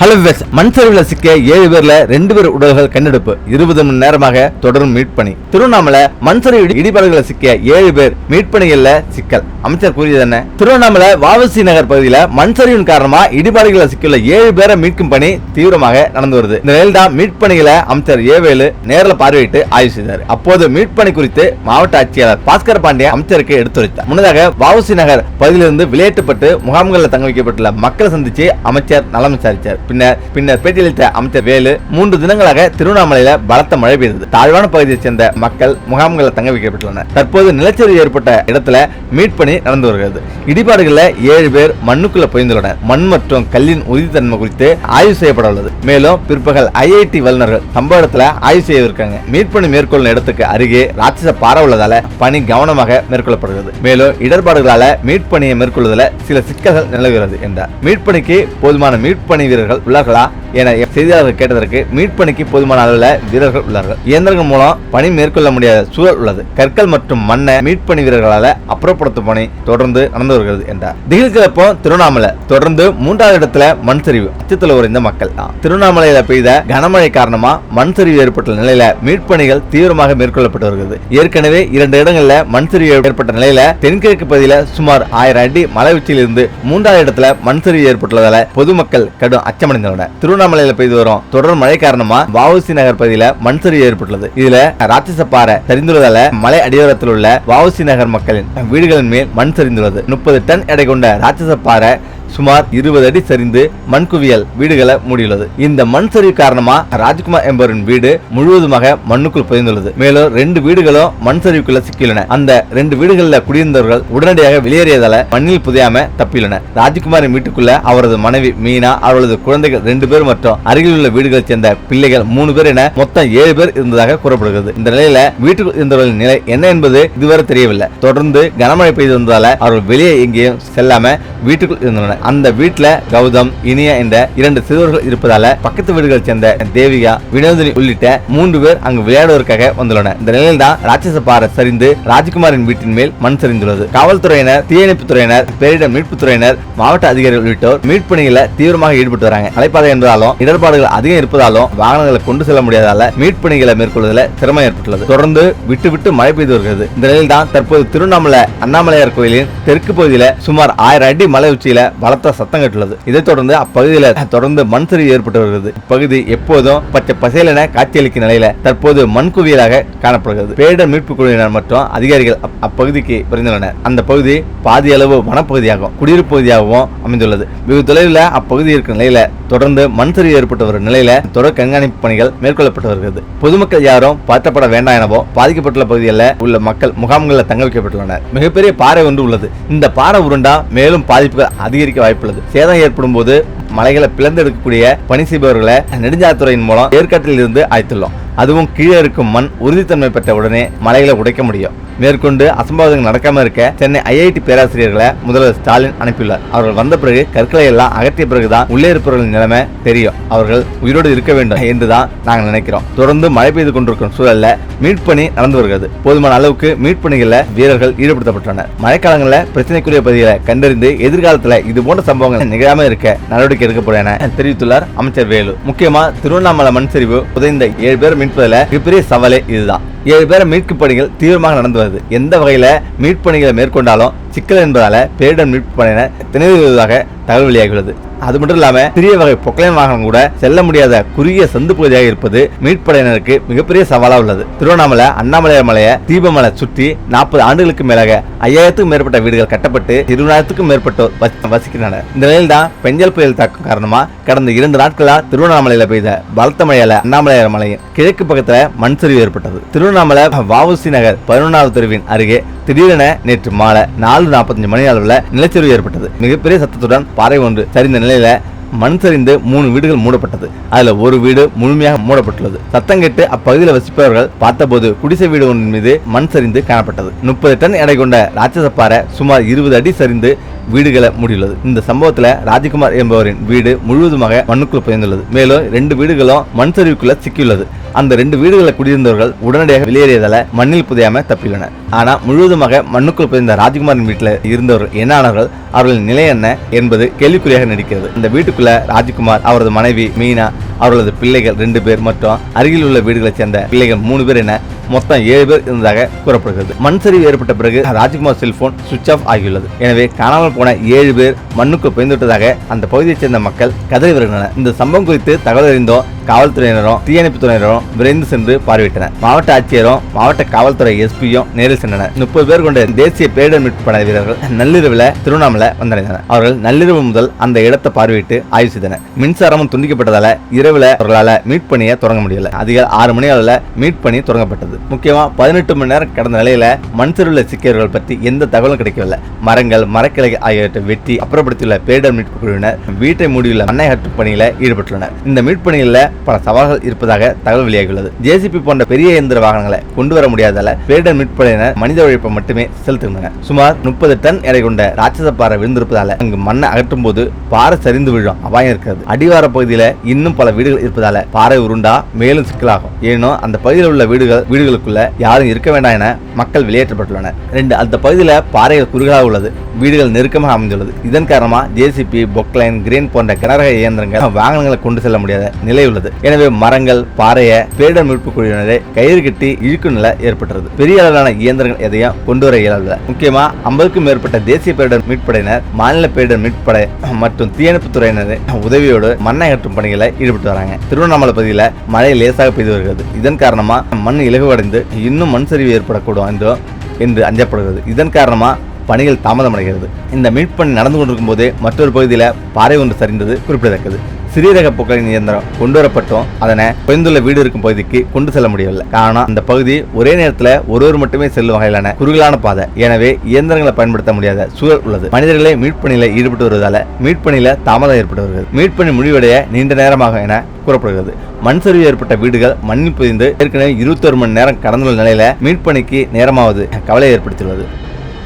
Hello விவஸ் மண் சரிவில் சிக்க ஏழு பேர்ல ரெண்டு பேர் உடல்கள் கண்டெடுப்பு இருபது மணி நேரமாக தொடரும் மீட்பணி. திருவண்ணாமலை மண் சரிவு இடிபாடுகளை சிக்கிய ஏழு பேர் மீட்பணிகள்ல சிக்கல். அமைச்சர் கூறியது என்ன? திருவண்ணாமலை வாவசி நகர் பகுதியில் மண் சரிவின் காரணமா இடிபாடுகளை சிக்கியுள்ள ஏழு பேரை மீட்கும் பணி தீவிரமாக நடந்து வருது. இந்த நிலையில் தான் மீட்பணிகளை அமைச்சர் ஏவேலு நேரில் பார்வையிட்டு ஆய்வு செய்தார். அப்போது மீட்பணி குறித்து மாவட்ட ஆட்சியாளர் பாஸ்கர் பாண்டியன் அமைச்சருக்கு எடுத்துரைத்தார். முன்னதாக வாவசி நகர் பகுதியிலிருந்து விளையாட்டுப்பட்டு முகாம்களில் தங்க வைக்கப்பட்டுள்ள மக்களை சந்திச்சு அமைச்சர் நலம் விசாரித்தார் பின்னர் பின்னர் பேட்டியளித்த அமைச்சர் வேலு மூன்று தினங்களாக திருவண்ணாமலையில பலத்த மழை பெய்தது. தாழ்வான பகுதியைச் சேர்ந்த மக்கள் முகாம்களில் தங்க வைக்கப்பட்டுள்ளனர். தற்போது நிலச்சரிவு ஏற்பட்ட இடத்துல மீட்பணி நடந்து வருகிறது. இடிபாடுகளில் ஏழு பேர் மண்ணுக்குள்ள புயந்துள்ளனர் மண் மற்றும் கல்லின் உறுதித்தன்மை குறித்து ஆய்வு செய்யப்பட உள்ளது. மேலும் பிற்பகல் ஐஐடி வல்லுநர்கள் சம்பவ இடத்துல ஆய்வு செய்யவிருக்காங்க மீட்பணி மேற்கொள்ளும் இடத்துக்கு அருகே ராட்சச பாறை உள்ளதால பணி கவனமாக மேற்கொள்ளப்படுகிறது. மேலும் இடர்பாடுகளால மீட்பணியை மேற்கொள்வதில் சில சிக்கல்கள் நிலவுகிறது என்றார். மீட்பணிக்கு போதுமான மீட்பணி வீரர்கள் வீரர்கள் உள்ளார்களா என செய்தியாளர்கள் கேட்டதற்கு மீட்பணிக்கு போதுமான அளவில் வீரர்கள் உள்ளார்கள். இயந்திரங்கள் மூலம் பணி மேற்கொள்ள முடியாத சூழல் உள்ளது. கற்கள் மற்றும் மண்ணை மீட்பணி வீரர்களால் அப்புறப்படுத்தும் பணி தொடர்ந்து நடந்து வருகிறது என்றார். திகில் திருவண்ணாமலை. தொடர்ந்து மூன்றாவது இடத்துல மண் சரிவு அச்சத்தில் உறைந்த மக்கள். தான். திருவண்ணாமலையில பெய்த கனமழை காரணமா மண் சரிவு ஏற்பட்ட நிலையில மீட்பணிகள் தீவிரமாக மேற்கொள்ளப்பட்டு வருகிறது. ஏற்கனவே இரண்டு இடங்களில் மண் சரிவு ஏற்பட்ட நிலையில தென்கிழக்கு பகுதியில் சுமார் ஆயிரம் அடி மலை உச்சியிலிருந்து மூன்றாவது இடத்துல மண் சரிவு ஏற்பட்டுள்ளதால பொதுமக்கள் கடும் அச்சம் அச்சமடைந்துள்ளனர் திருவண்ணாமலையில பெய்து வரும் தொடர் மழை காரணமா வாவுசி நகர் பகுதியில மண் சரிவு ஏற்பட்டுள்ளது. இதுல ராட்சச பாறை சரிந்துள்ளதால மலை அடிவாரத்தில் உள்ள வாவுசி நகர் மக்களின் வீடுகளின் மேல் மண் சரிந்துள்ளது. முப்பது டன் எடை கொண்ட ராட்சச பாறை சுமார் இருபது அடி சரிந்து மண் குவியல் வீடுகளை மூடியுள்ளது. இந்த மண் சரிவு காரணமா ராஜ்குமார் என்பவரின் வீடு முழுவதுமாக மண்ணுக்குள் புதைந்துள்ளது. மேலும் ரெண்டு வீடுகளும் மண் சரிவுக்குள்ள சிக்கியுள்ளன. அந்த ரெண்டு வீடுகளில் குடியிருந்தவர்கள் உடனடியாக வெளியேறியதால மண்ணில் புதையாம தப்பியுள்ளனர். ராஜ்குமாரின் வீட்டுக்குள்ள அவரது மனைவி மீனா அவரது குழந்தைகள் ரெண்டு பேர் மற்றும் அருகில் உள்ள வீடுகளைச் சேர்ந்த பிள்ளைகள் மூணு பேர் என மொத்தம் ஏழு பேர் இருந்ததாக கூறப்படுகிறது. இந்த நிலையில வீட்டுக்குள் இருந்தவர்களின் நிலை என்ன என்பது இதுவரை தெரியவில்லை. தொடர்ந்து கனமழை பெய்து வந்ததால அவர்கள் வெளியே எங்கேயும் செல்லாம வீட்டுக்குள் இருந்தனர் அந்த வீட்டுல கௌதம் இனியா என்ற இரண்டு சிறுவர்கள் இருப்பதால பக்கத்து வீடுகளை சேர்ந்த தேவிகா வினோதினி உள்ளிட்ட மூன்று பேர் அங்கு விளையாடுவதற்காக வந்துள்ளனர். இந்த நிலையில் தான் ராட்சச பாறை சரிந்து ராஜ்குமாரின் வீட்டின் மேல் மண் சரிந்துள்ளது. காவல்துறையினர் தீயணைப்பு துறையினர் பேரிடர் மீட்புத் துறையினர் மாவட்ட அதிகாரிகள் உள்ளிட்டோர் மீட்பு தீவிரமாக ஈடுபட்டு வராங்க. மலைப்பாதை என்பதாலும் இடர்பாடுகள் அதிகம் இருப்பதாலும் வாகனங்களை கொண்டு செல்ல முடியாதால மீட்பு பணிகளை மேற்கொள்வதில் சிரமம் ஏற்பட்டுள்ளது. தொடர்ந்து விட்டு விட்டு மழை பெய்து வருகிறது. இந்த நிலையில் தான் தற்போது திருவண்ணாமலை அண்ணாமலையார் கோயிலின் தெற்கு பகுதியில் சுமார் ஆயிரம் அடி மலை உச்சியில பலத்த சத்தம் கட்டுள்ளது. இதைத் தொடர்ந்து அப்பகுதியில் தொடர்ந்து மண் சரிவு ஏற்பட்டு வருகிறது. இப்பகுதி எப்போதும் பச்சை பசையலென காட்சியளிக்கும் நிலையில தற்போது மண் குவியலாக காணப்படுகிறது. பேரிடர் மீட்பு குழுவினர் மற்றும் அதிகாரிகள் அப்பகுதிக்கு விரைந்துள்ளனர். அந்த பகுதி பாதி அளவு வனப்பகுதியாகவும் குடியிருப்பு பகுதியாகவும் அமைந்துள்ளது. வெகு தொலைவில் அப்பகுதி இருக்கும் நிலையில தொடர்ந்து மண் சரிவு ஏற்பட்டு வரும் நிலையில தொடர் கண்காணிப்பு பணிகள் மேற்கொள்ளப்பட்டு வருகிறது. பொதுமக்கள் யாரும் பதற்றப்பட வேண்டாம் எனவோ பாதிக்கப்பட்டுள்ள பகுதிகளில் உள்ள மக்கள் முகாம்களில் தங்க வைக்கப்பட்டுள்ளனர். மிகப்பெரிய பாறை ஒன்று உள்ளது. இந்த பாறை உருண்டா மேலும் பாதிப்புகள் அதிகரிக்க வாய்ப்புள்ளது. சேதம் ஏற்படும் போது மலைகளை பிளந்தெடுக்கக்கூடிய பணி செய்பவர்களை நெடுஞ்சாலைத்துறையின் மூலம் ஏற்காட்டில் இருந்து அழைத்துள்ளோம். அதுவும் கீழே இருக்கும் மண் உறுதித்தன்மை பெற்ற உடனே மலைகளை உடைக்க முடியும். மேற்கொண்டு அசம்பாவிதங்கள் நடக்காம இருக்க சென்னை ஐஐடி பேராசிரியர்களை முதல்வர் ஸ்டாலின் அனுப்பியுள்ளார். அவர்கள் வந்த பிறகு கற்களை எல்லாம் அகற்றிய பிறகுதான் உள்ளே இருப்பவர்களின் நிலைமை தெரியும். அவர்கள் உயிரோடு இருக்க வேண்டும் என்றுதான் நாங்கள் நினைக்கிறோம். தொடர்ந்து மழை பெய்து கொண்டிருக்கும் சூழல்ல மீட்பணி நடந்து வருகிறது. போதுமான அளவுக்கு மீட்பணிகளில் வீரர்கள் ஈடுபடுத்தப்பட்டனர். மழைக்காலங்களில் பிரச்சனைக்குரிய பகுதிகளை கண்டறிந்து எதிர்காலத்தில் இது போன்ற சம்பவங்கள் நிகழாம இருக்க நடவடிக்கை எடுக்கப்படும் என தெரிவித்துள்ளார் அமைச்சர் வேலு. முக்கியமா திருவண்ணாமலை மண் சரிவு புதைந்த ஏழு பேர் மீட்பதில் மிகப்பெரிய சவாலே இதுதான். ஏழு பேரை மீட்கும் பணிகள் தீவிரமாக நடந்து வருது. எந்த வகையில் மீட்பு பணிகளை மேற்கொண்டாலும் சிக்கல் என்பதால பேரிடர் மீட்பு பணியினர் திணறுவதாக தகவல் வெளியாகியுள்ளது. அது மட்டும் இல்லாம சிறிய வகை பொக்லைன் வாகனம் கூட செல்ல முடியாத குறுகிய சந்து பகுதியாக இருப்பது மீட்படையினருக்கு மிகப்பெரிய சவாலா உள்ளது திருவண்ணாமலை அண்ணாமலையார் மலையை தீபமலை சுற்றி நாற்பது ஆண்டுகளுக்கு மேலாக ஐயாயிரத்துக்கும் மேற்பட்ட வீடுகள் கட்டப்பட்டு இருபதாயிரத்துக்கும் மேற்பட்டோர் வசி- வசிக்கின்றனர் இந்த நிலையில் தான் பெஞ்சல் புயல் தாக்கம் காரணமா கடந்த இரண்டு நாட்களா திருவண்ணாமலையில பெய்த பலத்த மழையால அண்ணாமலையார் மலையின் கிழக்கு பக்கத்துல மண் சரிவு ஏற்பட்டது திருவண்ணாமலை வஉசி நகர் பதினொன்றாவது தெருவின் அருகே திடீரென நேற்று மாலை நாலு நாற்பத்தஞ்சு மணி அளவில் நிலச்சரிவு ஏற்பட்டது. மிகப்பெரிய சத்தத்துடன் பாறை ஒன்று சரிந்த நிலையில மண் சரிந்து மூணு வீடுகள் மூடப்பட்டது. அதுல ஒரு வீடு முழுமையாக மூடப்பட்டுள்ளது. சத்தம் கேட்டு அப்பகுதியில் வசிப்பவர்கள் பார்த்தபோது குடிசை வீடு ஒன்றின் மீது மண் சரிந்து காணப்பட்டது. முப்பது டன் எடை கொண்ட ராட்சசப்பாறை சுமார் இருபது அடி சரிந்து வீடுகளை மூடியுள்ளது. இந்த சம்பவத்தில் ராஜ்குமார் என்பவரின் வீடு முழுவதுமாக மண்ணுக்குள் புதைந்துள்ளது. மேலும் ரெண்டு வீடுகளும் மண் சரிவுக்குள்ள சிக்கியுள்ளது. அந்த ரெண்டு வீடுகளில் குடியிருந்தவர்கள் உடனடியாக வெளியேறியதால மண்ணில் புதையாம தப்பியுள்ளனர். ஆனால் முழுவதுமாக மண்ணுக்குள் புதைந்த ராஜ்குமாரின் வீட்டில் இருந்தவர்கள் என்ன ஆனார்கள்? அவர்களின் நிலை என்ன என்பது கேள்விக்குறியாக நடிக்கிறது. இந்த வீட்டுக்குள்ள ராஜ்குமார் அவரது மனைவி மீனா அவர்களது பிள்ளைகள் ரெண்டு பேர் மற்றும் அருகில் உள்ள வீடுகளைச் சேர்ந்த பிள்ளைகள் மூணு பேர் என மொத்தம் ஏழு பேர் இருந்ததாக கூறப்படுகிறது. மண் சரிவு ஏற்பட்ட பிறகு ராஜ்குமார் செல்போன் சுவிட்ச் ஆஃப் ஆகியுள்ளது. எனவே காணாமல் போன ஏழு பேர் மண்ணுக்கு பயந்துவிட்டதாக அந்த பகுதியைச் சேர்ந்த மக்கள் கதறி வருகின்றனர் இந்த சம்பவம் குறித்து தகவல் அறிந்தோ காவல்துறையினரும் தீயணைப்பு துறையினரும் விரைந்து சென்று பார்வையிட்டனர். மாவட்ட ஆட்சியரும் மாவட்ட காவல்துறை எஸ்பியும் நேரில் சென்றனர். முப்பது பேர் கொண்ட தேசிய பேரிடர் மீட்பு படை வீரர்கள் நள்ளிரவில் திருவண்ணாமலை வந்தடைந்தனர் அவர்கள் நள்ளிரவு முதல் அந்த இடத்தை பார்வையிட்டு ஆய்வு செய்தனர். மின்சாரமும் துண்டிக்கப்பட்டதால இரவுல அவர்களால் மீட் பணியை தொடங்க முடியல. அதிகாலை ஆறு மணி அளவில் மீட் பணி தொடங்கப்பட்டது. முக்கியமா பதினெட்டு மணி நேரம் கடந்த நிலையில் மண் சிக்கியவர்கள் பற்றி எந்த தகவலும் கிடைக்கவில்லை. மரங்கள் மரக்கிளைகள் ஆகியவற்றை வெட்டி அப்புறப்படுத்தியுள்ள பேரிடர் மீட்பு குழுவினர் வீட்டை மூடியுள்ள மண்ணை அகற்றும் பணியில் ஈடுபட்டுள்ளனர். இந்த மீட்பு பல சவால்கள் இருப்பதாக தகவல் வெளியாகியுள்ளது. ஜேசிபி போன்ற பெரிய இயந்திர வாகனங்களை கொண்டு வர முடியாதால பேரிடர் மீட்பு படையினர் மனித உழைப்பை மட்டுமே செலுத்துகின்றனர். சுமார் முப்பது டன் எடை கொண்ட ராட்சச பாறை விழுந்திருப்பதால அங்கு மண்ணை அகற்றும் போது பாறை சரிந்து விழும் அபாயம் இருக்கிறது. அடிவார பகுதியில இன்னும் பல வீடுகள் இருப்பதால பாறை உருண்டா மேலும் சிக்கலாகும். ஏனோ அந்த பகுதியில் உள்ள வீடுகள் வீடுகளுக்குள்ள யாரும் இருக்க வேண்டாம் என மக்கள் வெளியேற்றப்பட்டுள்ளனர். ரெண்டு அந்த பகுதியில் பாறைகள் குறுகலாக உள்ளது வீடுகள் நெருக்கமாக அமைந்துள்ளது. இதன் காரணமாக ஜேசிபி பொக்லைன் கிரேன் போன்ற கனரக இயந்திரங்கள் வாகனங்களை கொண்டு செல்ல முடியாத நிலை உள்ளது. எனவே மரங்கள் பாறையை பேரிடர் மீட்பு குழுவினரை கயிறு கட்டி இழுக்கும் நிலை ஏற்பட்டது பெரிய அளவிலான இயந்திரங்கள் எதையும் கொண்டு வர இயலவில்லை முக்கியமா ஐம்பதுக்கும் மேற்பட்ட தேசிய பேரிடர் மீட்படையினர் மாநில பேரிடர் மீட்படை மற்றும் தீயணைப்பு துறையினர் உதவியோடு மண்ணை அகற்றும் பணிகளை ஈடுபட்டு வராங்க. திருவண்ணாமலை பகுதியில் மழை லேசாக பெய்து வருகிறது. இதன் காரணமா மண் இலகுவடைந்து இன்னும் மண் சரிவு ஏற்படக்கூடும் என்று என்று அஞ்சப்படுகிறது. இதன் காரணமா பணிகள் தாமதமடைகிறது. இந்த மீட்பணி நடந்து கொண்டிருக்கும் போதே மற்றொரு பகுதியில் பாறை ஒன்று சரிந்தது குறிப்பிடத்தக்கது. சிறிய ரக இயந்திரம் கொண்டு வரப்பட்டும் அதனை குறைந்துள்ள வீடு இருக்கும் பகுதிக்கு கொண்டு செல்ல முடியவில்லை. காரணம் அந்த பகுதி ஒரே நேரத்தில் ஒருவர் மட்டுமே செல்லும் வகையிலான குறுகலான பாதை. எனவே இயந்திரங்களை பயன்படுத்த முடியாத சூழல் உள்ளது. மனிதர்களே மீட்பணியில் ஈடுபட்டு வருவதால மீட்பணியில தாமதம் ஏற்பட்டு வருகிறது. மீட்பணி முடிவடைய நீண்ட நேரமாக என கூறப்படுகிறது. மண் சரிவு ஏற்பட்ட வீடுகள் மண்ணில் புதிந்து ஏற்கனவே இருபத்தொரு மணி நேரம் கடந்துள்ள நிலையில மீட்பணிக்கு நேரமாவது கவலை ஏற்படுத்தியுள்ளது.